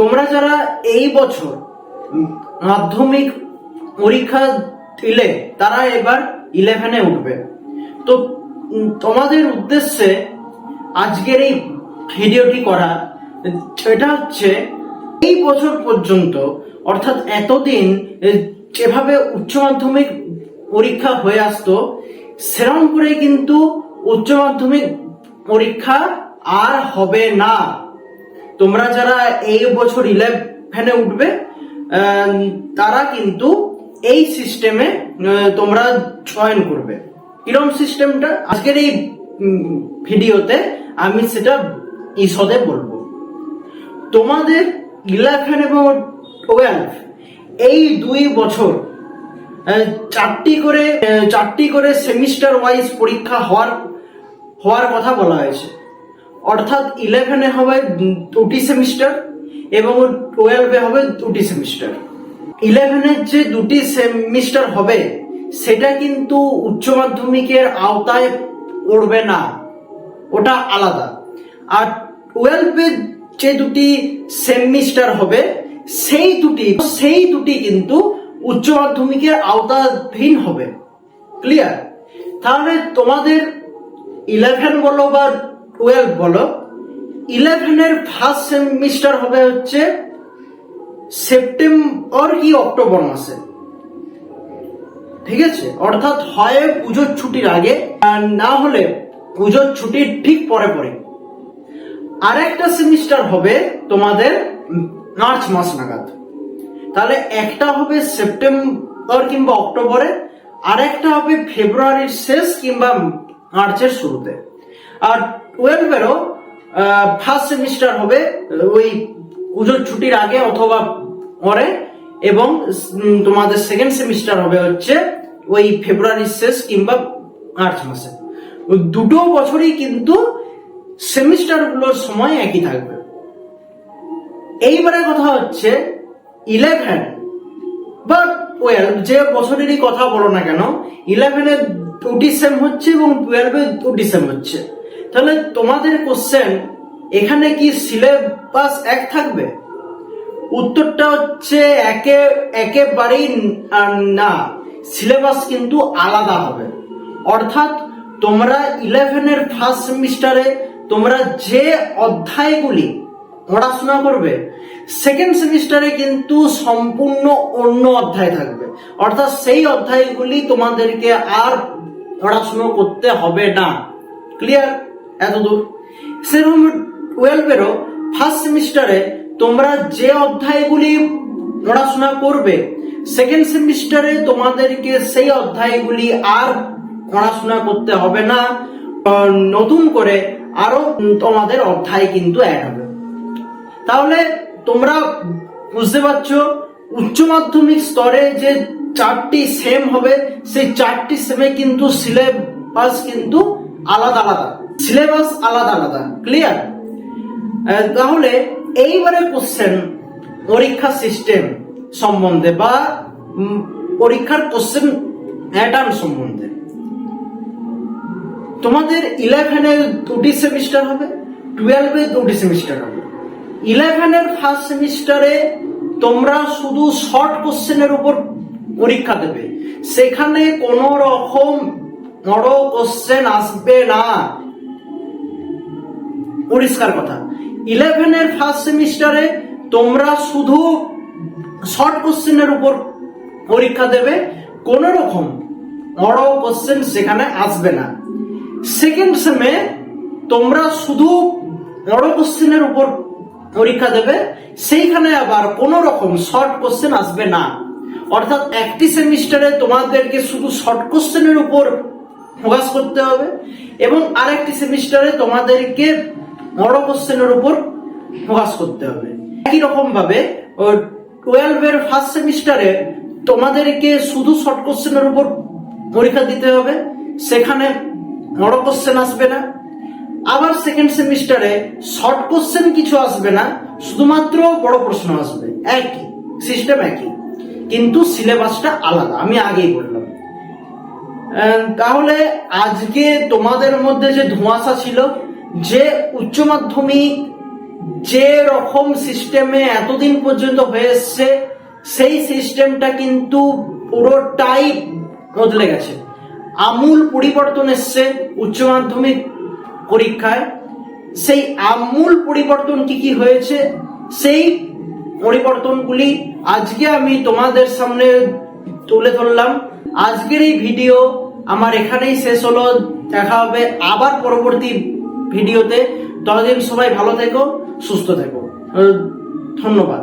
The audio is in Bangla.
তোমরা যারা এই বছর মাধ্যমিক পরীক্ষা দিলে, তারা এবার ইলেভেনে উঠবে। তো তোমাদের উদ্দেশ্যে আজকের এই ভিডিওটি করা, সেটা হচ্ছে এই বছর পর্যন্ত, অর্থাৎ এতদিন যেভাবে উচ্চ মাধ্যমিক পরীক্ষা হয়ে আসতো, সেরকম করে কিন্তু উচ্চ মাধ্যমিক পরীক্ষা আর হবে না। তোমরা যারা এই বছর ইলেভেনে উঠবে তারা কিন্তু এই সিস্টেমে তোমরা জয়েন করবে। কিরম সিস্টেমটা আজকের এই ভিডিওতে আমি সেটা ইসদে বলব। তোমাদের ইলেভেন এবং টুয়েলভ এই দুই বছর চারটি করে চারটি করে সেমিস্টার ওয়াইজ পরীক্ষা হওয়ার হওয়ার কথা বলা হয়েছে। অর্থাৎ ইলেভেনে হবে দুটি সেমিস্টার এবং টুয়েলভে হবে দুটি সেমিস্টার ইলেভেনের যে দুটি সেমিস্টার হবে, সেটা কিন্তু উচ্চ মাধ্যমিকের আওতায় পড়বে না। ওটা আলাদা। আর টুয়েলভে যে দুটি সেমিস্টার হবে, সেই দুটি সেই দুটি কিন্তু উচ্চ মাধ্যমিকের আওতাধীন হবে। ক্লিয়ার তাহলে তোমাদের ইলেভেন বলো বা টুয়েলভ বলো। ইলেভেনের ফার্স্ট সেমিস্টার হবে হচ্ছে সেপ্টেম্বর কি অক্টোবর মাসে। ঠিক আছে? অর্থাৎ হয় পুজোর ছুটির আগে আর না হলে পুজোর ছুটির ঠিক পরে পরে। আরেকটা সেমিস্টার হবে তোমাদের মার্চ মাস নাগাদ। তাহলে একটা হবে সেপ্টেম্বর কিংবা অক্টোবরে আরেকটা হবে ফেব্রুয়ারির শেষ কিংবা মার্চের শুরুতে। আর টুয়েলভেরও ফার্স্ট সেমিস্টার হবে, ওই পুজোর ছুটির আগে অথবা পরে, এবং তোমাদের সেকেন্ড সেমিস্টার হবে হচ্ছে ওই ফেব্রুয়ারির শেষ কিংবা মার্চ মাসে। দুটো বছরই কিন্তু সেমিস্টারগুলোর সময় একই থাকবে। এইবারে কথা হচ্ছে ইলেভেন বা টুয়েলভ যে বছরেরই কথা বলো না কেন ইলেভেনে দুটি সেম হচ্ছে এবং টুয়েলভে দুটি সেম হচ্ছে। তাহলে তোমাদের কোশ্চেন এখানে কি সিলেবাস এক থাকবে? উত্তরটা হচ্ছে একে, একেবারেই না। সিলেবাস কিন্তু আলাদা হবে। অর্থাৎ তোমরা ইলেভেনের ফার্স্ট সেমিস্টারে তোমরা যে অধ্যায়গুলি পড়াশোনা করবে সেকেন্ড সেমিস্টারে কিন্তু সম্পূর্ণ অন্য অধ্যায় থাকবে। অর্থাৎ সেই অধ্যায়গুলি তোমাদেরকে আর পড়াশুনো করতে হবে না। ক্লিয়ার এতদূর সেরকম টুয়েলভেরও ফার্স্ট সেমিস্টারে তোমরা যে অধ্যায়গুলি পড়াশোনা করবে সেকেন্ড সেমিস্টারে তোমাদেরকে সেই অধ্যায়গুলি আর পড়াশোনা করতে হবে না। নতুন করে আরও তোমাদের অধ্যায় কিন্তু অ্যাড হবে। তাহলে তোমরা বুঝতে পারছ, উচ্চ মাধ্যমিক স্তরে যে চারটি সেম হবে, সেই চারটি সেমে কিন্তু সিলেবাস কিন্তু আলাদা আলাদা। সিলেবাস আলাদা আলাদা ক্লিয়ার তাহলে এইবারে কোশ্চেন পরীক্ষা সিস্টেম সম্বন্ধে বা পরীক্ষার কোশ্চেন প্যাটার্ন সম্বন্ধে। তোমাদের ইলেভেনে দুটি সেমিস্টার হবে টুয়েলভে দুটি সেমিস্টার হবে। ইলেভেনের ফার্স্ট সেমিস্টারে তোমরা শুধু শর্ট কোশ্চেনের উপর পরীক্ষা দেবে। সেখানে কোনো রকম বড় কোশ্চেন আসবে না। পরিষ্কার কথা। ইলেভেনের ফার্স্ট সেমিস্টারে তোমরা শুধু শর্ট কোশ্চেনের উপর পরীক্ষা দেবে, কোন রকম বড় কোশ্চেন সেখানে আসবে না। সেকেন্ড সেমে তোমরা শুধু বড় কোশ্চেনের উপর পরীক্ষা দেবে, সেইখানে আবার কোন রকম শর্ট কোশ্চেন আসবে না। অর্থাৎ একটি সেমিস্টারে তোমাদেরকে শুধু শর্ট কোশ্চেনের উপর ফোকাস করতে হবে এবং আরেকটি সেমিস্টারে তোমাদেরকে বড় কোশ্চেনের উপর ফোকাস করতে হবে। একই রকম ভাবে টুয়েলভ এর ফার্স্ট সেমিস্টারে তোমাদেরকে শুধু শর্ট কোশ্চেনের উপর পরীক্ষা দিতে হবে। সেখানে বড় কোশ্চেন আসবে না। আবার সেকেন্ড সেমিস্টারে শর্ট কোশ্চেন কিছু আসবে না, শুধুমাত্র বড় প্রশ্ন আসবে। একই সিস্টেম একই। কিন্তু সিলেবাসটা আলাদা, আমি আগেই বললাম। তাহলে আজকে তোমাদের মধ্যে যে ধোঁয়াশা ছিল যে উচ্চ মাধ্যমিক যে রকম সিস্টেমে এতদিন পর্যন্ত হয়ে এসছে, সেই সিস্টেমটা কিন্তু পুরোটাই বদলে গেছে। আমূল পরিবর্তন এসছে উচ্চ মাধ্যমিক পরীক্ষায়। সেই আমূল পরিবর্তন কি কি হয়েছে, সেই পরিবর্তনগুলি আজকে আমি তোমাদের সামনে তুলে ধরলাম। আজকের এই ভিডিও আমার এখানেই শেষ হলো, দেখা হবে আবার পরবর্তী ভিডিওতে। ততদিন সবাই ভালো থেকো সুস্থ থেকো। ধন্যবাদ।